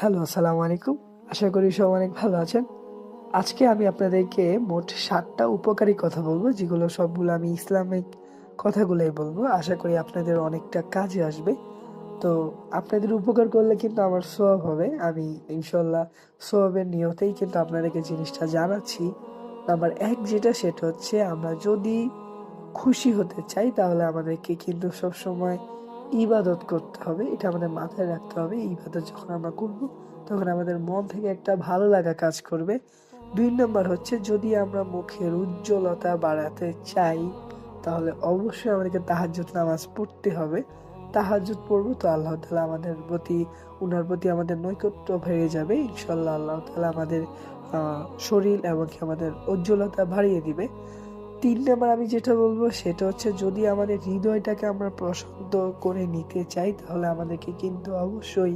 Hello, আসসালামু আলাইকুম। আশা করি সব অনেক ভালো আছেন। আজকে আমি আপনাদেরকে মোট সাতটা উপকারী কথা বলব, যেগুলো সবগুলো আমি ইসলামিক কথাগুলোই বলব। আশা করি আপনাদের অনেকটা কাজে আসবে। তো আপনাদের উপকার করলে কিন্তু আমার সব হবে। আমি ইনশাল্লাহ সবের নিয়তেই কিন্তু আপনাদেরকে জিনিসটা জানাচ্ছি। নাম্বার এক যেটা, সেটা হচ্ছে আমরা যদি খুশি হতে চাই, তাহলে আমাদেরকে কিন্তু সবসময় ইবাদত করতে হবে, এটা আমাদের মাথায় রাখতে হবে। ইবাদত যখন আমরা করব, তখন আমাদের মন থেকে একটা ভালো লাগা কাজ করবে। দুই নম্বর হচ্ছে, যদি আমরা মুখের উজ্জ্বলতা বাড়াতে চাই, তাহলে অবশ্যই আমাদেরকে তাহাজ্জুদ নামাজ পড়তে হবে। তাহাজ্জুদ পড়ব তো আল্লাহ তালা আমাদের প্রতি, উনার প্রতি আমাদের নৈকট্য বেড়ে যাবে। ইনশাল্লাহ আল্লাহ তালা আমাদের শরীর এবং আমাদের উজ্জ্বলতা বাড়িয়ে দিবে। তিন নাম্বার আমি যেটা বলব সেটা হচ্ছে যদি আমাদের হৃদয়টাকে আমরা প্রশান্ত করে নিতে চাই, তাহলে আমাদেরকে কিন্তু অবশ্যই